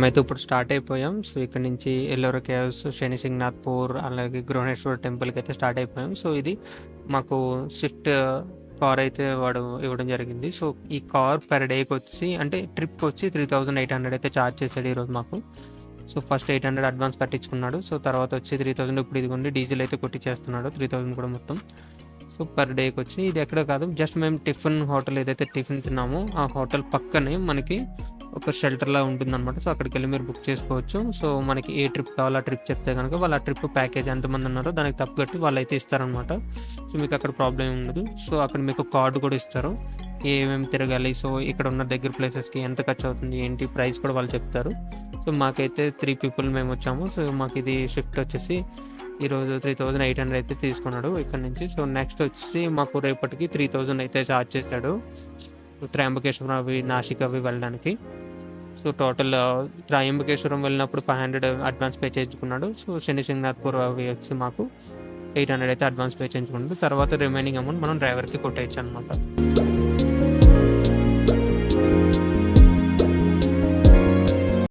మేమైతే ఇప్పుడు స్టార్ట్ అయిపోయాం. సో ఇక్కడ నుంచి ఎల్లోర కేవ్స్ శని సింగ్నాథ్పూర్ అలాగే గృహణేశ్వర టెంపుల్కి అయితే స్టార్ట్ అయిపోయాం. సో ఇది మాకు స్విఫ్ట్ కార్ uh, అయితే వాడు ఇవ్వడం జరిగింది. సో ఈ కార్ పర్ డేకి వచ్చి అంటే ట్రిప్కి వచ్చి త్రీ థౌజండ్ ఎయిట్ హండ్రెడ్ అయితే ఛార్జ్ చేశాడు ఈరోజు మాకు. So first eight hundred advance కట్టించుకున్నాడు. So తర్వాత వచ్చి త్రీ థౌజండ్ ఇప్పుడు ఇదిగోండి డీజిల్ అయితే కొట్టించేస్తున్నాడు త్రీ థౌజండ్ కూడా మొత్తం. సో పర్ డేకి వచ్చి ఇది ఎక్కడ కాదు జస్ట్ మేము టిఫిన్ హోటల్ ఏదైతే టిఫిన్ తిన్నామో ఆ హోటల్ పక్కనే మనకి ఒక షెల్టర్లా ఉంటుంది అనమాట సో అక్కడికి వెళ్ళి మీరు బుక్ చేసుకోవచ్చు. సో మనకి ఏ ట్రిప్ కావాలో ఆ ట్రిప్ చెప్తే కనుక వాళ్ళు ఆ ట్రిప్ ప్యాకేజ్ ఎంతమంది ఉన్నారో దానికి తప్పు కట్టి వాళ్ళు అయితే ఇస్తారనమాట సో మీకు అక్కడ ప్రాబ్లం ఉండదు. సో అక్కడ మీకు కార్డు కూడా ఇస్తారు. ఏమేమి తిరగాలి? సో ఇక్కడ ఉన్న దగ్గర ప్లేసెస్కి ఎంత ఖర్చు అవుతుంది? ఏంటి? ప్రైస్ కూడా వాళ్ళు చెప్తారు. సో మాకైతే త్రీ పీపుల్ మేము వచ్చాము. సో మాకు ఇది షిఫ్ట్ వచ్చేసి ఈరోజు త్రీ థౌజండ్ ఎయిట్ హండ్రెడ్ అయితే తీసుకున్నాడు ఇక్కడ నుంచి. సో నెక్స్ట్ వచ్చి మాకు రేపటికి త్రీ థౌజండ్ అయితే ఛార్జ్ చేశాడు. త్రయంబకేశ్వరం అవి నాసిక్ అవి వెళ్ళడానికి. సో టోటల్ త్రయంబకేశ్వరం వెళ్ళినప్పుడు ఫైవ్ హండ్రెడ్ అడ్వాన్స్ పే చేయించుకున్నాడు. సో శని సింగ్నాథ్పూర్ అవి వచ్చి మాకు ఎయిట్ హండ్రెడ్ అయితే అడ్వాన్స్ పే చేయించుకున్నాడు. తర్వాత రిమైనింగ్ అమౌంట్ మనం డ్రైవర్కి కొట్టేయచ్చు అనమాట